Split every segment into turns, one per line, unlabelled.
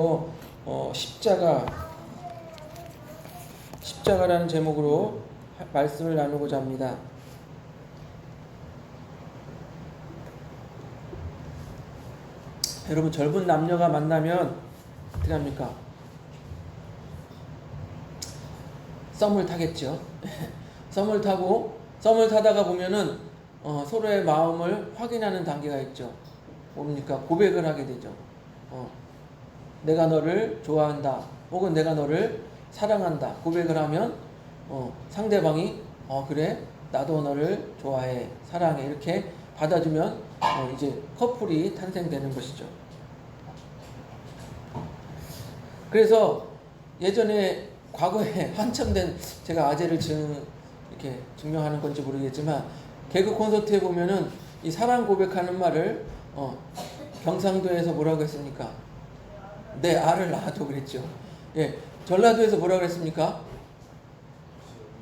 어, 십자가 십자가라는 제목으로 하- 말씀을 나누고자 합니다. 여러분 젊은 남녀가 만나면 어떻게 합니까? 썸을 타겠죠. 썸을 타고 썸을 타다가 보면은 어, 서로의 마음을 확인하는 단계가 있죠. 뭡니까? 고백을 하게 되죠. 어, 내가 너를 좋아한다. 혹은 내가 너를 사랑한다. 고백을 하면 어, 상대방이 어 그래 나도 너를 좋아해 사랑해 이렇게 받아주면 어, 이제 커플이 탄생되는 것이죠. 그래서 예전에 과거에 한참 된 제가 아재를 증 이렇게 증명하는 건지 모르겠지만 개그 콘서트에 보면은 이 사랑 고백하는 말을 어, 경상도에서 뭐라고 했습니까? 내 알을 낳아도 그랬죠. 예, 전라도에서 뭐라고 그랬습니까?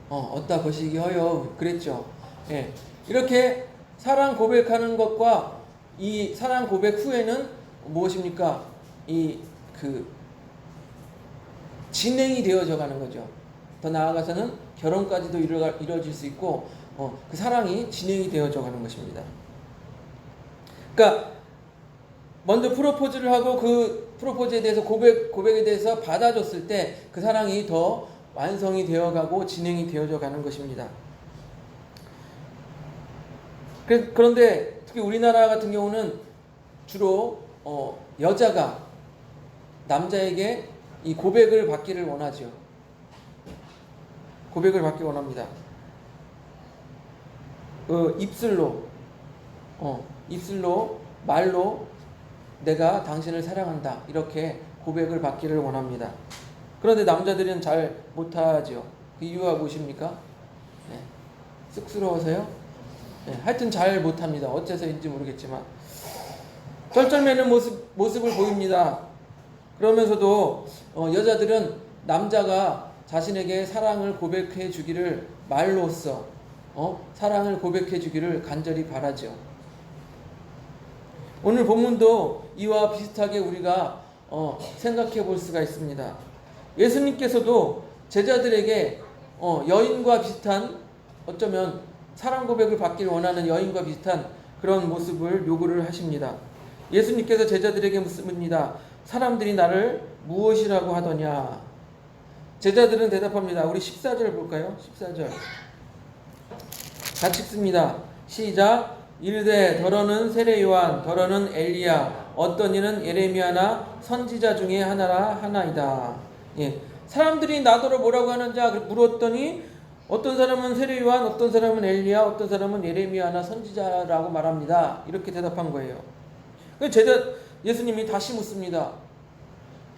어, 어따 거시기 허여 그랬죠. 예, 이렇게 사랑 고백하는 것과 이 사랑 고백 후에는 무엇입니까? 이 그 진행이 되어져 가는 거죠. 더 나아가서는 결혼까지도 이루어, 이루어질 수 있고 어, 그 사랑이 진행이 되어져 가는 것입니다. 그러니까 먼저 프로포즈를 하고 그 프로포즈에 대해서 고백 고백에 대해서 받아줬을 때 그 사랑이 더 완성이 되어가고 진행이 되어져 가는 것입니다. 그- 그런데 특히 우리나라 같은 경우는 주로 어, 여자가 남자에게 이 고백을 받기를 원하죠. 고백을 받기 원합니다. 그 입술로, 어, 입술로 말로 내가 당신을 사랑한다 이렇게 고백을 받기를 원합니다. 그런데 남자들은 잘 못하죠. 그 이유가 무엇입니까? 네. 쑥스러워서요? 네. 하여튼 잘 못합니다. 어째서인지 모르겠지만 쩔쩔매는 모습 모습을 보입니다. 그러면서도 어, 여자들은 남자가 자신에게 사랑을 고백해 주기를 말로써 어, 사랑을 고백해 주기를 간절히 바라죠. 오늘 본문도 이와 비슷하게 우리가 어, 생각해 볼 수가 있습니다. 예수님께서도 제자들에게 어, 여인과 비슷한 어쩌면 사랑 고백을 받기를 원하는 여인과 비슷한 그런 모습을 요구를 하십니다. 예수님께서 제자들에게 묻습니다. 사람들이 나를 무엇이라고 하더냐? 제자들은 대답합니다. 우리 14절 볼까요? 14절. 같이 읽습니다. 시작. 이르되 더러는 세례 요한 더러는 엘리야 어떤 이는 예레미야나 선지자 중에 하나라 하나이다. 예. 사람들이 나더러 뭐라고 하는지 물었더니 어떤 사람은 세례 요한 어떤 사람은 엘리야 어떤 사람은 예레미야나 선지자라고 말합니다. 이렇게 대답한 거예요. 그 제자 예수님이 다시 묻습니다.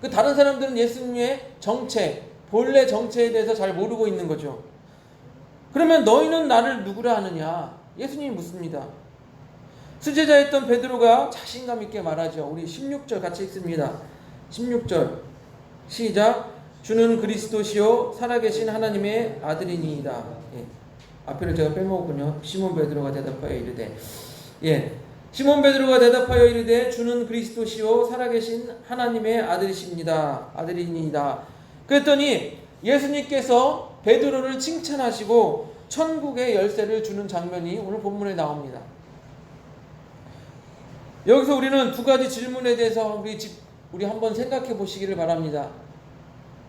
그 다른 사람들은 예수님의 정체, 본래 정체에 대해서 잘 모르고 있는 거죠. 그러면 너희는 나를 누구라 하느냐? 예수님이 묻습니다. 수제자였던 베드로가 자신감 있게 말하죠. 우리 16절 같이 읽습니다. 16절 시작. 주는 그리스도시요 살아계신 하나님의 아들이니이다. 예. 앞에를 제가 빼먹었군요. 시몬 베드로가 대답하여 이르되 예. 시몬 베드로가 대답하여 이르되 주는 그리스도시요 살아계신 하나님의 아들이십니다. 아들이니이다. 그랬더니 예수님께서 베드로를 칭찬하시고 천국의 열쇠를 주는 장면이 오늘 본문에 나옵니다. 여기서 우리는 두 가지 질문에 대해서 우리 집 우리 한번 생각해 보시기를 바랍니다.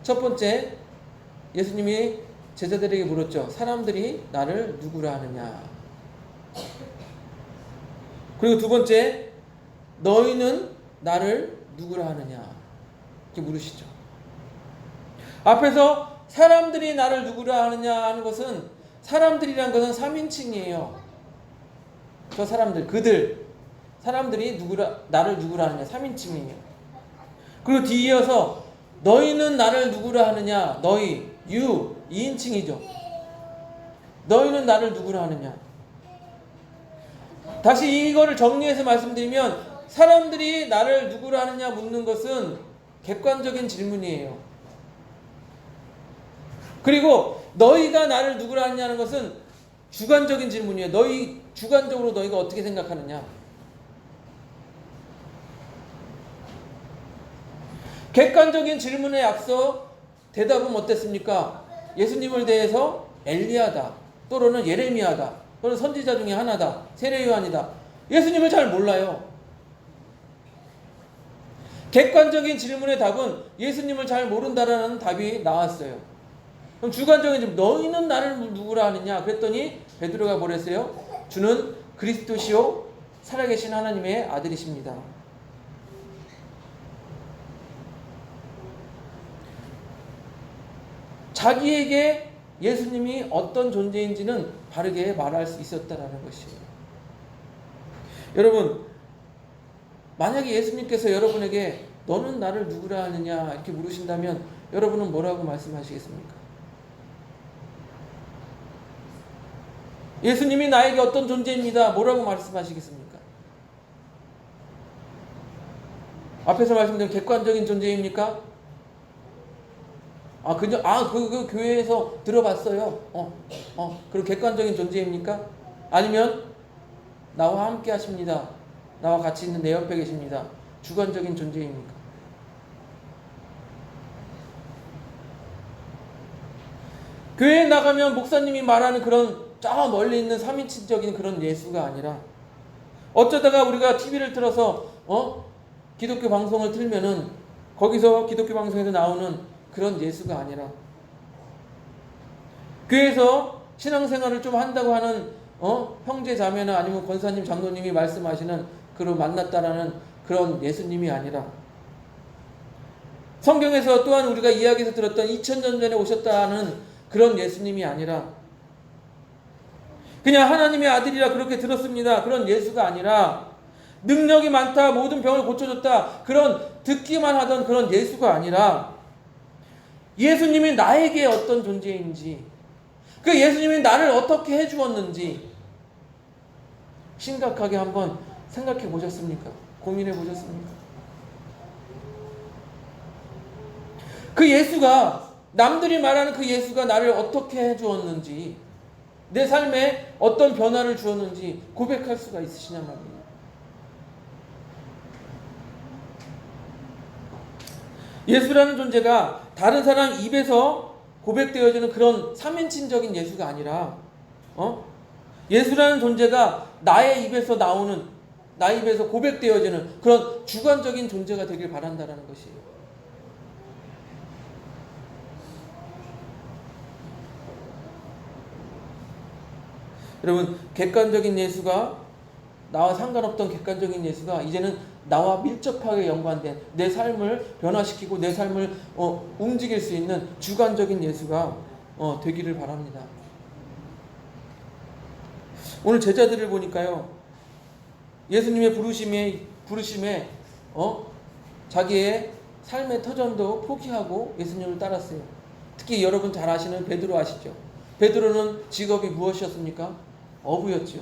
첫 번째, 예수님이 제자들에게 물었죠. 사람들이 나를 누구라 하느냐? 그리고 두 번째, 너희는 나를 누구라 하느냐? 이렇게 물으시죠. 앞에서 사람들이 나를 누구라 하느냐 하는 것은 사람들이란 것은 3인칭이에요. 저 사람들, 그들, 사람들이 누구라, 나를 누구라 하느냐, 3인칭이에요. 그리고 뒤이어서 너희는 나를 누구라 하느냐, 너희, you, 2인칭이죠. 너희는 나를 누구라 하느냐. 다시 이거를 정리해서 말씀드리면 사람들이 나를 누구라 하느냐 묻는 것은 객관적인 질문이에요. 그리고 너희가 나를 누구라 하느냐는 것은 주관적인 질문이에요. 너희 주관적으로 너희가 어떻게 생각하느냐. 객관적인 질문에 앞서 대답은 어땠습니까? 예수님을 대해서 엘리야다 또는 예레미야다 또는 선지자 중에 하나다 세례 요한이다 예수님을 잘 몰라요. 객관적인 질문의 답은 예수님을 잘 모른다라는 답이 나왔어요. 그럼 주관적인 질문 너희는 나를 누구라 하느냐 그랬더니 베드로가 뭐랬어요? 주는 그리스도시요 살아계신 하나님의 아들이십니다. 자기에게 예수님이 어떤 존재인지는 바르게 말할 수 있었다라는 것이에요. 여러분, 만약에 예수님께서 여러분에게 너는 나를 누구라 하느냐 이렇게 물으신다면 여러분은 뭐라고 말씀하시겠습니까? 예수님이 나에게 어떤 존재입니다. 뭐라고 말씀하시겠습니까? 앞에서 말씀드린 객관적인 존재입니까? 아, 그냥, 아, 그, 그 교회에서 들어봤어요. 어, 어, 그럼 객관적인 존재입니까? 아니면, 나와 함께 하십니다. 나와 같이 있는 내 옆에 계십니다. 주관적인 존재입니까? 교회에 나가면 목사님이 말하는 그런 저 멀리 있는 3인칭적인 그런 예수가 아니라 어쩌다가 우리가 TV를 틀어서 어? 기독교 방송을 틀면은 거기서 기독교 방송에서 나오는 그런 예수가 아니라. 교회에서 신앙생활을 좀 한다고 하는 어? 형제 자매나 아니면 권사님 장로님이 말씀하시는 그런 만났다라는 그런 예수님이 아니라. 성경에서 또한 우리가 이야기에서 들었던 2000년 전에 오셨다는 그런 예수님이 아니라. 그냥 하나님의 아들이라 그렇게 들었습니다. 그런 예수가 아니라. 능력이 많다, 모든 병을 고쳐줬다, 그런 듣기만 하던 그런 예수가 아니라 예수님이 나에게 어떤 존재인지, 그 예수님이 나를 어떻게 해주었는지 심각하게 한번 생각해 보셨습니까? 고민해 보셨습니까? 그 예수가 남들이 말하는 그 예수가 나를 어떻게 해주었는지 내 삶에 어떤 변화를 주었는지 고백할 수가 있으시냐 말이에요. 예수라는 존재가 다른 사람 입에서 고백되어지는 그런 삼인칭적인 예수가 아니라, 어? 예수라는 존재가 나의 입에서 나오는, 나의 입에서 고백되어지는 그런 주관적인 존재가 되길 바란다는 것이에요. 여러분 객관적인 예수가 나와 상관없던 객관적인 예수가 이제는 나와 밀접하게 연관된 내 삶을 변화시키고 내 삶을 어, 움직일 수 있는 주관적인 예수가 어, 되기를 바랍니다. 오늘 제자들을 보니까요 예수님의 부르심에 부르심에 어 자기의 삶의 터전도 포기하고 예수님을 따랐어요. 특히 여러분 잘 아시는 베드로 아시죠? 베드로는 직업이 무엇이었습니까? 어부였죠.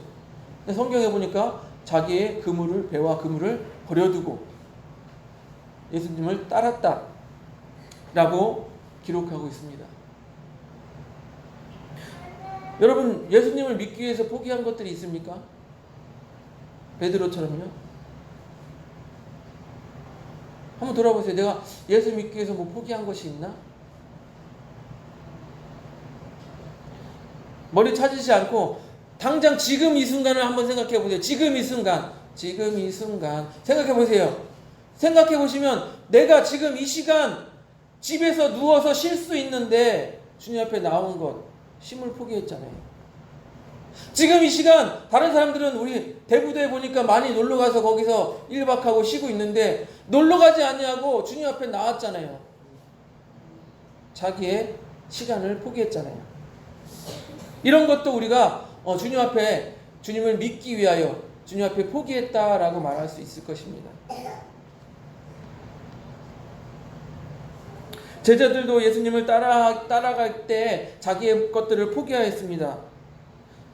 성경에 보니까 자기의 그물을 배와 그물을 버려두고 예수님을 따랐다라고 기록하고 있습니다. 여러분 예수님을 믿기 위해서 포기한 것들이 있습니까? 베드로처럼요. 한번 돌아보세요. 내가 예수 믿기 위해서 뭐 포기한 것이 있나? 머리 찾으지 않고 당장 지금 이 순간을 한번 생각해 보세요. 지금 이 순간, 지금 이 순간 생각해 보세요. 생각해 보시면 내가 지금 이 시간 집에서 누워서 쉴 수 있는데 주님 앞에 나온 것 힘을 포기했잖아요. 지금 이 시간 다른 사람들은 우리 대부도에 보니까 많이 놀러 가서 거기서 1박하고 쉬고 있는데 놀러 가지 않냐고 주님 앞에 나왔잖아요. 자기의 시간을 포기했잖아요. 이런 것도 우리가 어, 주님 앞에 주님을 믿기 위하여 주님 앞에 포기했다라고 말할 수 있을 것입니다. 제자들도 예수님을 따라 따라갈 때 자기의 것들을 포기하였습니다.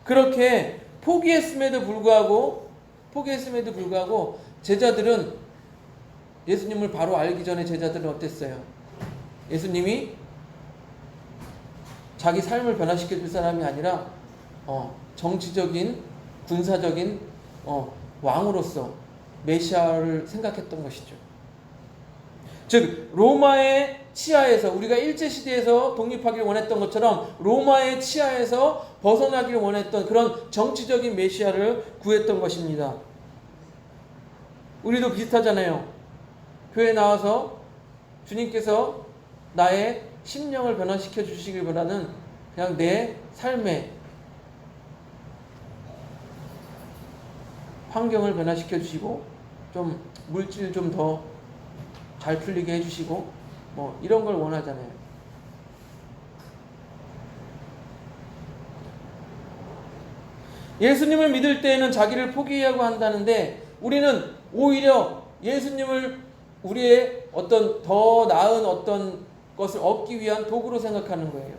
그렇게 포기했음에도 불구하고 포기했음에도 불구하고 제자들은 예수님을 바로 알기 전에 제자들은 어땠어요? 예수님이 자기 삶을 변화시켜 줄 사람이 아니라 어, 정치적인 군사적인 어, 왕으로서 메시아를 생각했던 것이죠. 즉 로마의 치하에서 우리가 일제 시대에서 독립하기를 원했던 것처럼 로마의 치하에서 벗어나기를 원했던 그런 정치적인 메시아를 구했던 것입니다. 우리도 비슷하잖아요. 교회 나와서 주님께서 나의 심령을 변화시켜 주시기보다는 그냥 내 삶의 환경을 변화시켜 주시고 좀 물질 좀 더 잘 풀리게 해주시고 뭐 이런 걸 원하잖아요. 예수님을 믿을 때에는 자기를 포기하고 한다는데 우리는 오히려 예수님을 우리의 어떤 더 나은 어떤 것을 얻기 위한 도구로 생각하는 거예요.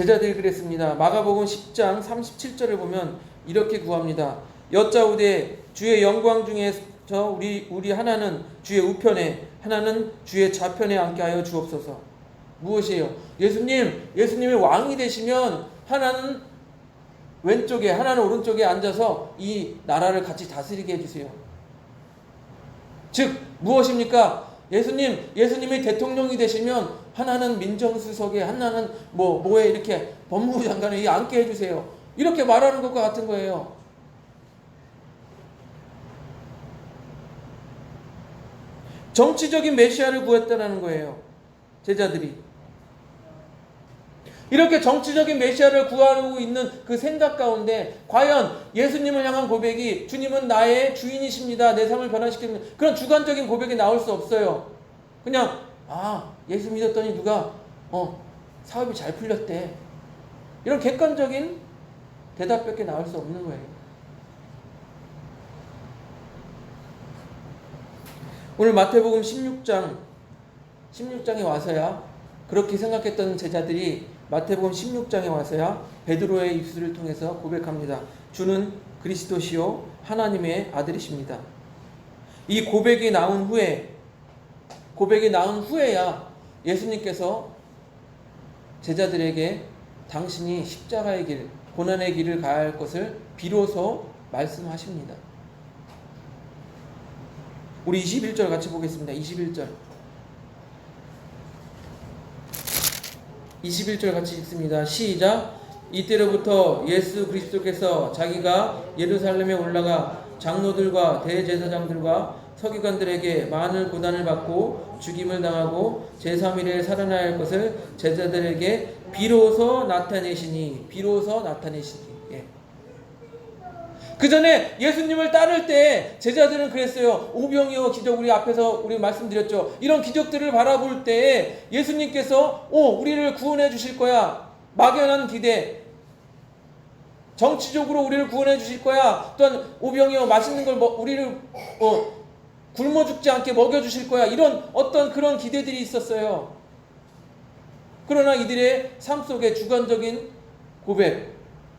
제자들이 그랬습니다. 마가복음 10장 37절을 보면 이렇게 구합니다. 여짜오되 주의 영광 중에서 우리 우리 하나는 주의 우편에 하나는 주의 좌편에 앉게 하여 주옵소서. 무엇이에요? 예수님, 예수님이 왕이 되시면 하나는 왼쪽에 하나는 오른쪽에 앉아서 이 나라를 같이 다스리게 해주세요. 즉 무엇입니까? 예수님, 예수님이 대통령이 되시면 하나는 민정수석에 하나는 뭐 뭐에 이렇게 법무부 장관에 앉게 해주세요. 이렇게 말하는 것과 같은 거예요. 정치적인 메시아를 구했다는 거예요. 제자들이. 이렇게 정치적인 메시아를 구하고 있는 그 생각 가운데 과연 예수님을 향한 고백이 주님은 나의 주인이십니다. 내 삶을 변화시키는 그런 주관적인 고백이 나올 수 없어요. 그냥 아 예수 믿었더니 누가 어 사업이 잘 풀렸대. 이런 객관적인 대답밖에 나올 수 없는 거예요. 오늘 마태복음 16장 16장에 와서야 그렇게 생각했던 제자들이 마태복음 16장에 와서야 베드로의 입술을 통해서 고백합니다. 주는 그리스도시요 하나님의 아들이십니다. 이 고백이 나온 후에 고백이 나온 후에야 예수님께서 제자들에게 당신이 십자가의 길, 고난의 길을 가야 할 것을 비로소 말씀하십니다. 우리 21절 같이 보겠습니다. 21절. 21절 같이 읽습니다. 시작. 이때로부터 예수 그리스도께서 자기가 예루살렘에 올라가 장로들과 대제사장들과 서기관들에게 많은 고난을 받고 죽임을 당하고 제3일에 살아나야 할 것을 제자들에게 비로소 나타내시니 비로소 나타내시니 예. 그 전에 예수님을 따를 때 제자들은 그랬어요. 오병이어 기적 우리 앞에서 우리 말씀드렸죠. 이런 기적들을 바라볼 때 예수님께서 오 우리를 구원해 주실 거야. 막연한 기대. 정치적으로 우리를 구원해 주실 거야. 또한 오병이어 맛있는 걸 먹, 우리를 어, 굶어 죽지 않게 먹여 주실 거야. 이런 어떤 그런 기대들이 있었어요. 그러나 이들의 삶 속에 주관적인 고백,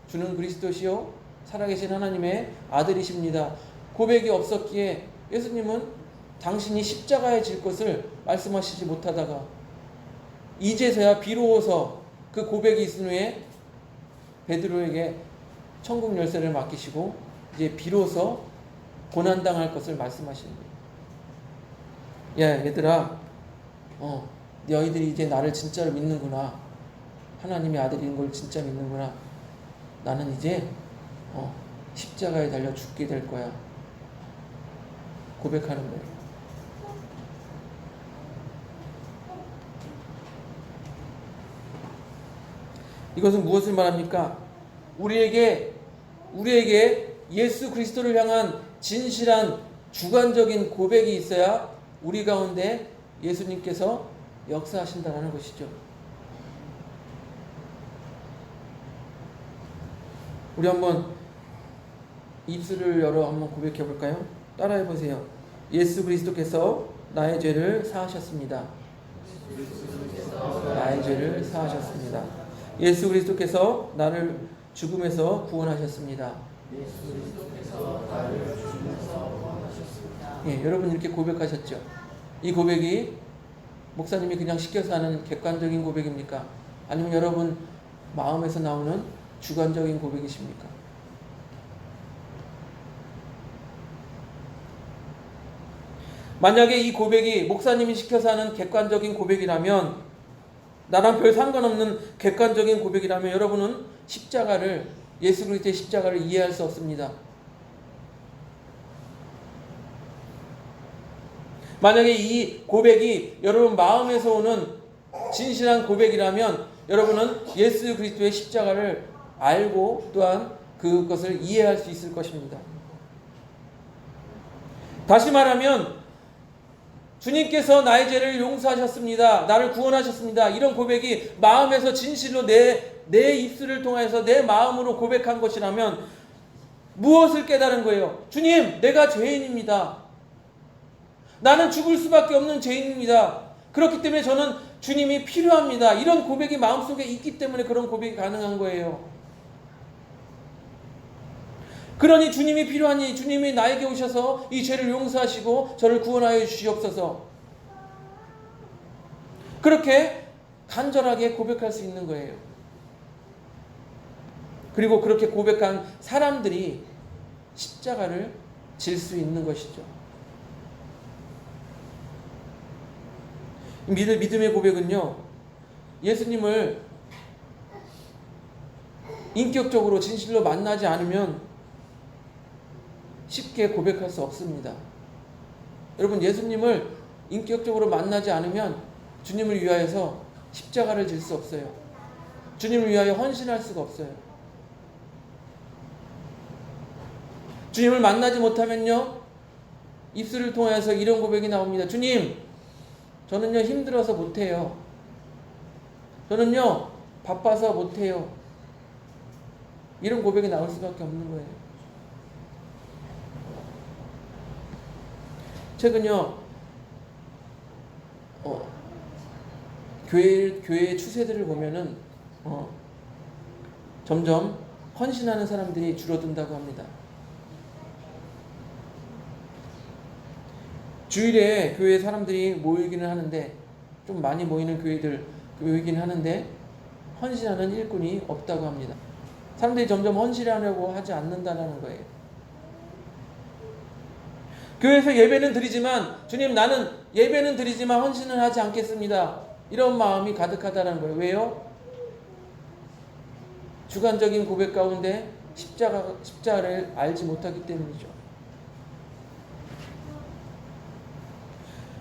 주는 그리스도시요 살아계신 하나님의 아들이십니다. 고백이 없었기에 예수님은 당신이 십자가에 질 것을 말씀하시지 못하다가 이제서야 비로소 그 고백이 있은 후에 베드로에게 천국 열쇠를 맡기시고 이제 비로소 고난 당할 것을 말씀하시는 거예요. 야 얘들아, 어 너희들이 이제 나를 진짜로 믿는구나. 하나님의 아들인 걸 진짜 믿는구나. 나는 이제 어, 십자가에 달려 죽게 될 거야. 고백하는 거예요. 이것은 무엇을 말합니까? 우리에게 우리에게 예수 그리스도를 향한 진실한 주관적인 고백이 있어야 우리 가운데 예수님께서 역사하신다는 것이죠. 우리 한번 입술을 열어 한번 고백해 볼까요? 따라해 보세요. 예수 그리스도께서 나의 죄를 사하셨습니다. 나의 죄를 사하셨습니다. 예수 그리스도께서 나를 죽음에서 구원하셨습니다. 예, 여러분 이렇게 고백하셨죠? 이 고백이 목사님이 그냥 시켜서 하는 객관적인 고백입니까? 아니면 여러분 마음에서 나오는 주관적인 고백이십니까? 만약에 이 고백이 목사님이 시켜서 하는 객관적인 고백이라면 나랑 별 상관없는 객관적인 고백이라면 여러분은 십자가를 예수 그리스도의 십자가를 이해할 수 없습니다. 만약에 이 고백이 여러분 마음에서 오는 진실한 고백이라면 여러분은 예수 그리스도의 십자가를 알고 또한 그것을 이해할 수 있을 것입니다. 다시 말하면 주님께서 나의 죄를 용서하셨습니다. 나를 구원하셨습니다. 이런 고백이 마음에서 진실로 내, 내 입술을 통해서 내 마음으로 고백한 것이라면 무엇을 깨달은 거예요? 주님, 내가 죄인입니다. 나는 죽을 수밖에 없는 죄인입니다. 그렇기 때문에 저는 주님이 필요합니다. 이런 고백이 마음속에 있기 때문에 그런 고백이 가능한 거예요. 그러니 주님이 필요하니 주님이 나에게 오셔서 이 죄를 용서하시고 저를 구원하여 주시옵소서. 그렇게 간절하게 고백할 수 있는 거예요. 그리고 그렇게 고백한 사람들이 십자가를 질 수 있는 것이죠. 믿음, 믿음의 고백은요, 예수님을 인격적으로 진실로 만나지 않으면 쉽게 고백할 수 없습니다. 여러분, 예수님을 인격적으로 만나지 않으면 주님을 위하여서 십자가를 질 수 없어요. 주님을 위하여 헌신할 수가 없어요. 주님을 만나지 못하면요, 입술을 통해서 이런 고백이 나옵니다. 주님, 저는요, 힘들어서 못해요. 저는요, 바빠서 못해요. 이런 고백이 나올 수밖에 없는 거예요. 최근요, 어, 교회, 교회의 추세들을 보면은, 어, 점점 헌신하는 사람들이 줄어든다고 합니다. 주일에 교회 사람들이 모이기는 하는데, 좀 많이 모이는 교회들 모이긴 하는데, 헌신하는 일꾼이 없다고 합니다. 사람들이 점점 헌신하려고 하지 않는다는 거예요. 교회에서 예배는 드리지만 주님 나는 예배는 드리지만 헌신은 하지 않겠습니다. 이런 마음이 가득하다는 거예요. 왜요? 주관적인 고백 가운데 십자가 십자가를 알지 못하기 때문이죠.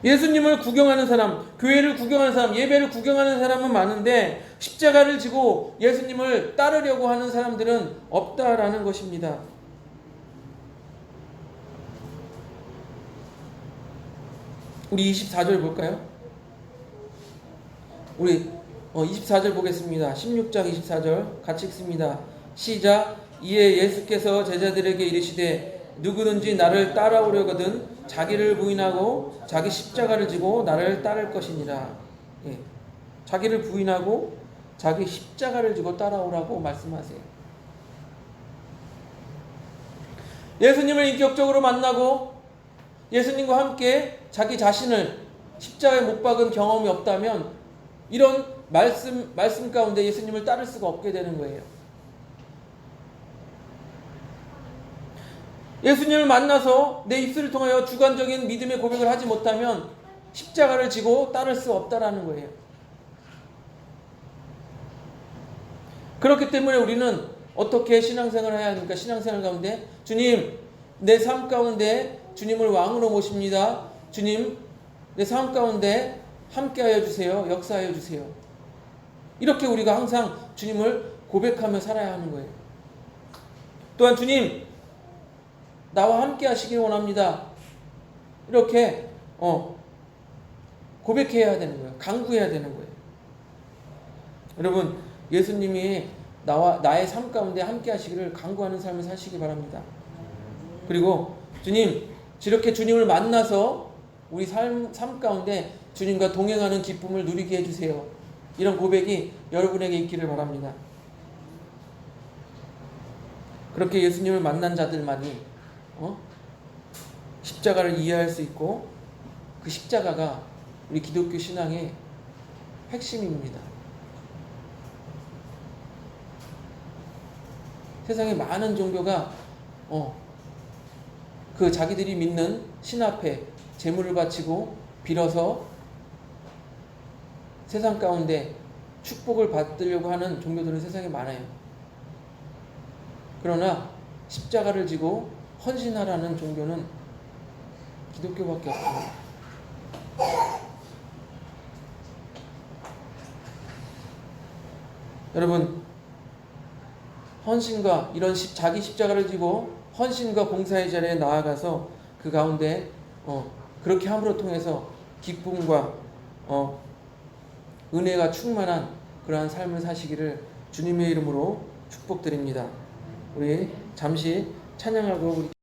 예수님을 구경하는 사람, 교회를 구경하는 사람, 예배를 구경하는 사람은 많은데 십자가를 지고 예수님을 따르려고 하는 사람들은 없다라는 것입니다. 우리 24절 볼까요? 우리 24절 보겠습니다. 16장 24절 같이 읽습니다. 시작. 이에 예수께서 제자들에게 이르시되 누구든지 나를 따라오려거든 자기를 부인하고 자기 십자가를 지고 나를 따를 것이니라. 예. 자기를 부인하고 자기 십자가를 지고 따라오라고 말씀하세요. 예수님을 인격적으로 만나고 예수님과 함께 자기 자신을 십자가에 못 박은 경험이 없다면 이런 말씀 말씀 가운데 예수님을 따를 수가 없게 되는 거예요. 예수님을 만나서 내 입술을 통하여 주관적인 믿음의 고백을 하지 못하면 십자가를 지고 따를 수 없다라는 거예요. 그렇기 때문에 우리는 어떻게 신앙생활을 해야 합니까? 신앙생활 가운데 주님 내 삶 가운데 주님을 왕으로 모십니다. 주님 내 삶 가운데 함께하여 주세요. 역사하여 주세요. 이렇게 우리가 항상 주님을 고백하며 살아야 하는 거예요. 또한 주님 나와 함께 하시길 원합니다. 이렇게 어 고백해야 되는 거예요. 강구해야 되는 거예요. 여러분 예수님이 나와 나의 삶 가운데 함께 하시기를 강구하는 삶을 사시기 바랍니다. 그리고 주님 이렇게 주님을 만나서 우리 삶, 삶 가운데 주님과 동행하는 기쁨을 누리게 해주세요. 이런 고백이 여러분에게 있기를 바랍니다. 그렇게 예수님을 만난 자들만이 어? 십자가를 이해할 수 있고 그 십자가가 우리 기독교 신앙의 핵심입니다. 세상에 많은 종교가 어, 그 자기들이 믿는 신 앞에 제물을 바치고 빌어서 세상 가운데 축복을 받으려고 하는 종교들은 세상에 많아요. 그러나 십자가를 지고 헌신하라는 종교는 기독교밖에 없습니다. 여러분 헌신과 이런 십- 자기 십자가를 지고 헌신과 봉사의 자리에 나아가서 그 가운데 어, 그렇게 함으로 통해서 기쁨과 어, 은혜가 충만한 그러한 삶을 사시기를 주님의 이름으로 축복드립니다. 우리 잠시 찬양하고 우리